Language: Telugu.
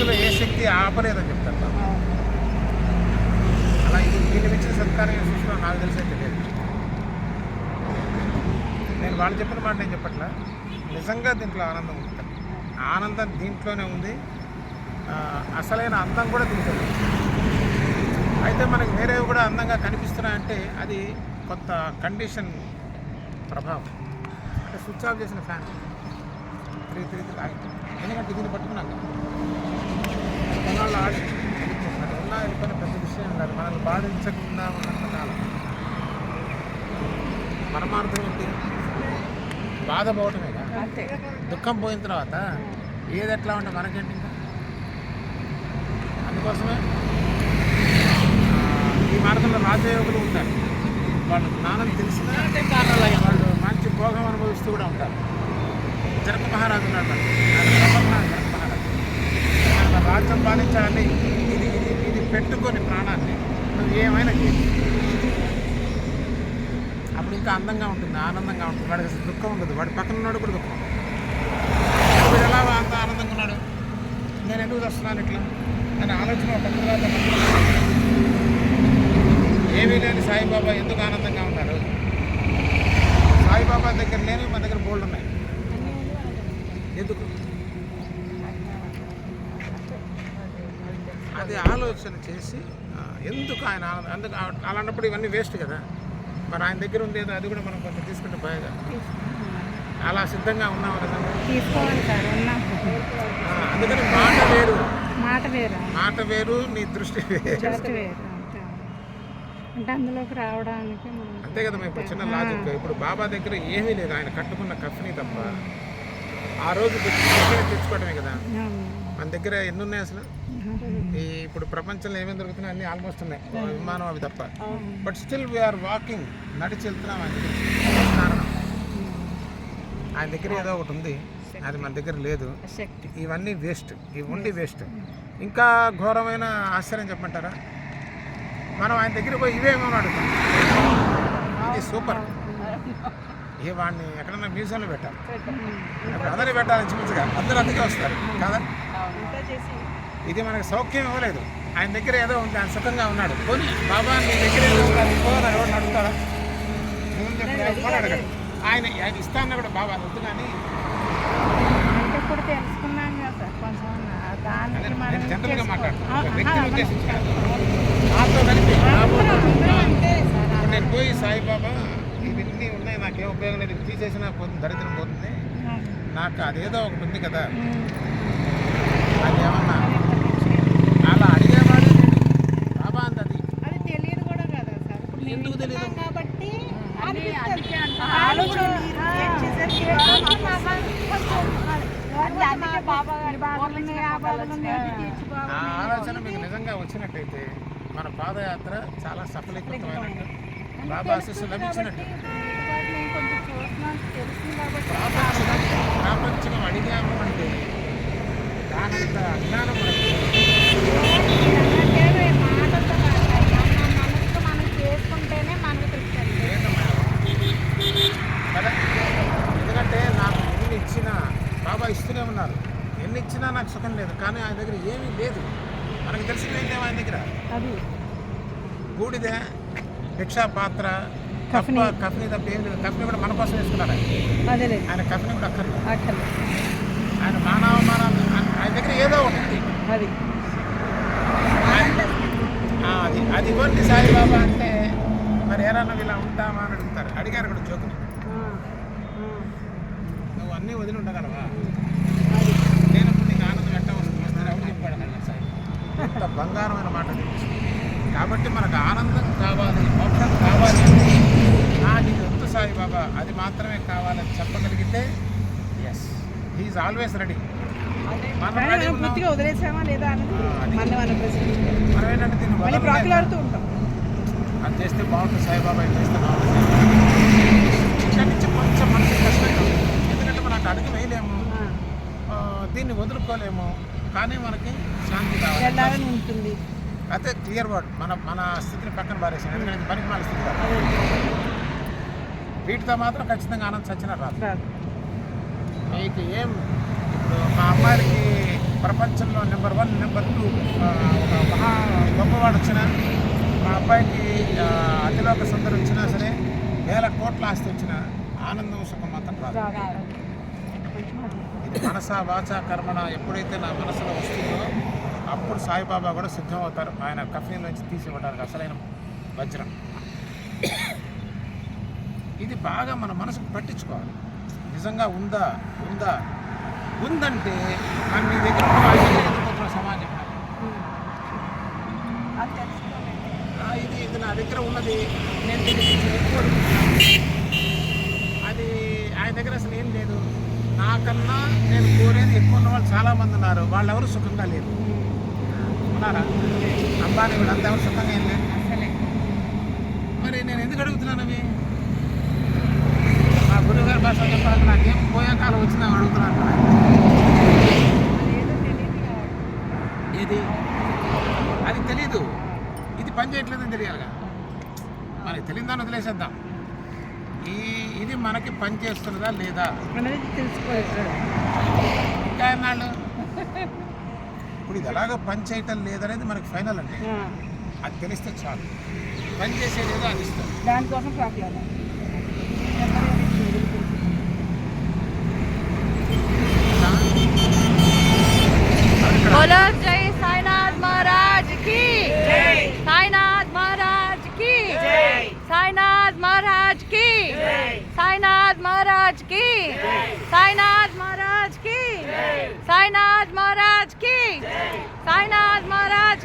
సృష్టిలో ఏ శక్తి ఆపలేదని చెప్తాను అలా ఇది దీన్ని మించిన సత్కారం చూసినా నాకు తెలిసే తెలియదు నేను వాళ్ళు చెప్పిన మాట నేను చెప్పట్లా నిజంగా దీంట్లో ఆనందం ఉంది ఆనందం దీంట్లోనే ఉంది అసలైన అందం కూడా దీంట్లో అయితే మనకి వేరేవి కూడా అందంగా కనిపిస్తున్నాయంటే అది కొంత కండిషన్ ప్రభావం అంటే స్విచ్ ఆఫ్ చేసిన ఫ్యాన్ త్రీ త్రీ త్రీ ఆగిపోయింది ఎందుకంటే దీన్ని పట్టుకున్నాక కొన్నాళ్ళు ఆడి ఉన్నా వెళ్ళిపోయిన పెద్ద విషయం కాదు మనల్ని బాధించకుండా ఉన్నంత కాలం పరమార్థం ఏంటి బాధపోవటమే కదా అంతే. దుఃఖం పోయిన తర్వాత ఏది ఎట్లా ఉంటే మనకేంటి ఇంకా? అందుకోసమే ఈ మార్గంలో రాజయోగులు ఉంటారు. వాళ్ళు జ్ఞానం తెలిసిన వాళ్ళు మంచి భోగం అనుభవిస్తూ కూడా ఉంటారు. జనక మహారాజు ఉన్నాడు. జనక రాజ్యం పాలించాలని ఇది ఇది ఇది పెట్టుకొని ప్రాణాన్ని. నువ్వు ఏమైనా అప్పుడు ఇంకా అందంగా ఉంటుంది ఆనందంగా ఉంటుంది. వాడికి అసలు దుఃఖం ఉండదు. వాడి పక్కన ఉన్నాడు కూడా దుఃఖం. ఇప్పుడు ఎలా అంత ఆనందంగా ఉన్నాడు? నేను ఎందుకు వస్తున్నాను ఇట్లా? అని ఆలోచన ఒక తర్వాత ఏమీ లేని సాయిబాబా ఎందుకు ఆనందంగా ఉన్నారు? సాయిబాబా దగ్గర లేని మన దగ్గర బోల్డ్ ఉన్నాయి. ఎందుకు? అది ఆలోచన చేసి ఎందుకు ఆయన అందుకు అలాంటప్పుడు ఇవన్నీ వేస్ట్ కదా. మరి ఆయన దగ్గర ఉండేది అది కూడా మనం కొంచెం తీసుకుంటే బాగా. అలా సిద్ధంగా ఉన్నాం నిజంగా తీసుకోవాలి సార్ ఉన్నాం. అందుకని మాట వేరు. మాట వేరు. మాట వేరు నీ దృష్టి వేరు. అంటే అందులోకి రావడానికి అంతే కదా ఇప్పుడు చిన్న లాజిక్ ఇప్పుడు బాబా దగ్గర ఏమీ లేదు ఆయన కట్టుకున్న కఫ్ని తప్ప. ఆ రోజు తెచ్చి- తెచ్చుకోవడమే కదా. మన దగ్గర ఎన్ని ఉన్నాయి అసలు? ఈ ఇప్పుడు ప్రపంచంలో ఏమేమి దొరుకుతున్నాయి అన్ని ఆల్మోస్ట్ ఉన్నాయి. విమానం అవి తప్ప. బట్ స్టిల్ వీఆర్ వాకింగ్ నడిచి వెళ్తున్నాం ఆయన దగ్గర కారణం. ఆయన దగ్గర ఏదో ఒకటి ఉంది. అది మన దగ్గర లేదు. ఇవన్నీ వేస్ట్ ఇవి ఉండి వేస్ట్ ఇంకా ఘోరమైన ఆశ్చర్యం చెప్పమంటారా? మనం ఆయన దగ్గర పోయి ఇవేమో అడుగుతాం? ఇది సూపర్ ఏ వాడిని ఎక్కడన్నా మ్యూజియంలో పెట్టాలి. అందరినీ పెట్టాలి ఇంచుమించుగా అందరూ అందుకే వస్తారు. కదా? ఇది మనకు సౌఖ్యం ఇవ్వలేదు. ఆయన దగ్గర ఏదో ఉంది ఆయన సుఖంగా ఉన్నాడు. పోనీ బాబా నీ దగ్గర ఏదో అడుగుతాడా అడగడు ఆయన ఆయన ఇస్తాన్న కూడా బాబా వద్దు కానీ. జనరల్గా వ్యక్తిని ఉద్దేశించి. నాతో కలిపి అందరం నేను పోయి సాయిబాబా ఇవన్నీ ఉన్నాయి నాకు ఏ ఉపయోగం లేదు. తీసేసినా పోతుంది దరిద్రం పోతుంది. నాకు అదేదో ఒకటి ఉంది కదా. అది ఏమన్నా అలా అడిగేవాడు బాబా అంత అది. అది తెలియదు కూడా కదా సార్ ఇప్పుడు మేము ఎందుకు తెలియదు? కాబట్టి. ఆలోచన మీకు నిజంగా వచ్చినట్టయితే మన పాదయాత్ర చాలా సఫలీకృతమైనట్టు. బాబా ఆశీస్సు లభించినట్టు ప్రాపంచికం ప్రాపంచికం అడిగాము అంటే దానంత అజ్ఞానం ఎందుకంటే నాకు ఎన్ని ఇచ్చినా బాబా ఇస్తూనే ఉన్నారు. ఎన్ని ఇచ్చినా నాకు సుఖం లేదు. కానీ ఆయన దగ్గర ఏమీ లేదు. మనకు తెలిసింది ఏంటేమో ఆయన దగ్గర? అది. బూడిద భిక్షా పాత్ర కఫ్ని. కఫ్ని తప్ప ఏం లేదు. కఫ్ని కూడా మన కోసం వేసుకున్నారు ఆయన. కఫ్ని కూడా అక్కర్లేదు. అక్కర్లే ఆయన మానవమానాలు ఆయన- దగ్గర ఏదో ఒకటి. అది. అది అది ఇవ్వండి సాయిబాబా అంటే మరి ఏరన్నా ఇలా ఉంటామా అని అడుగుతారు. అడిగారు కూడా జోకుని నువ్వు అన్నీ వదిలి ఉండగలవా? లేనప్పుడు నీకు ఆనందం ఎట్లా వస్తుంది ఎవరు చెప్పాడు సాయి? ఇంత బంగారమైన మాట. కాబట్టి మనకు ఆనందం కావాలి మోక్షం కావాలి అంటే నాకు ఇది వద్దు సాయి బాబా అది మాత్రమే కావాలని చెప్పగలిగితే ఎస్ హీఈస్ ఆల్వేస్ రెడీ పూర్తిగా వదిలేసామా లేదా. మన ఏంటంటే దీన్ని ప్రాకులాడుతూ ఉంటాం. అది చేస్తే బాగుంటుంది సాయిబాబా ఇది చేస్తే బాగుంటుంది సాయిబాబా. ఇక్కడి నుంచి కొంచెం మనకి కష్టంగా ఉంది. ఎందుకంటే మనం అటు అడుగు వేయలేము. దీన్ని వదులుకోలేము. కానీ మనకి శాంతి కావాలి. ఉంటుంది. అయితే క్లియర్ వర్డ్. మన మన స్థితిని పక్కన పారేసాను ఎందుకంటే పనికి మన స్థితి కాదు. వీటితో మాత్రం ఖచ్చితంగా ఆనందం సచ్చిన రాదు. మీకు ఏం ఇప్పుడు మా అమ్మాయికి ప్రపంచంలో నెంబర్ వన్ నెంబర్ టూ ఒక మహా గొప్పవాడు వచ్చినా మా అబ్బాయికి అతిలోక సుందరం వచ్చినా సరే వేల కోట్ల ఆస్తి వచ్చినా ఆనందం సుఖం మాత్రం రాదు. ఇది మనస వాచ కర్మణ ఎప్పుడైతే నా మనసులో వస్తుందో అప్పుడు సాయిబాబా కూడా సిద్ధం అవుతారు ఆయన కఫీన్ నుంచి తీసి ఇవ్వడానికి అసలైన వజ్రం. ఇది బాగా మన మనసుకు పట్టించుకోవాలి. నిజంగా ఉందా? ఉందా? ఉందంటే నీ దగ్గర ఎదుర్కొంటున్న సమాజం ఇది ఇది నా దగ్గర ఉన్నది. నేను అది ఆయన దగ్గర అసలు ఏం లేదు. నాకన్నా నేను కోరేది ఎక్కువ ఉన్న వాళ్ళు చాలామంది ఉన్నారు. వాళ్ళు ఎవరు సుఖంగా లేరు. ఉన్నారా? అంబానీ వీళ్ళంతా ఎవరు సుఖంగా ఏం అసలే. మరి నేను ఎందుకు అడుగుతున్నాను అవి? మా గురువుగారి భాష చెప్పాలి నాకేం పోయే కాలం వచ్చిందా అడుగుతున్నాను. ఏది అది తెలీదు. ఇది పని చేయట్లేదని తెలియాలిగా. మనకి తెలియదాన్ని వదిలేసేద్దాం. ఈ ఇది మనకి పని చేస్తున్నదా లేదా? అనేది తెలుసుకోవచ్చు ఇంకా ఎన్నాళ్ళు? ఇప్పుడు ఇది ఎలాగ పని లేదనేది మనకి ఫైనల్ అండి. అది తెలిస్తే చాలు. పని చేసేది అది దానికోసం సాయినాథ్ మహారాజ్కి సాయినాథ్ మహారాజ్కి సాయినాథ్ మహారాజ్కి సాయినాథ్ మహారాజ్కి సాయినాథ్ మహారాజ్కి సాయినాథ్ మహారాజ్ સાંઈનાથ મહારાજ.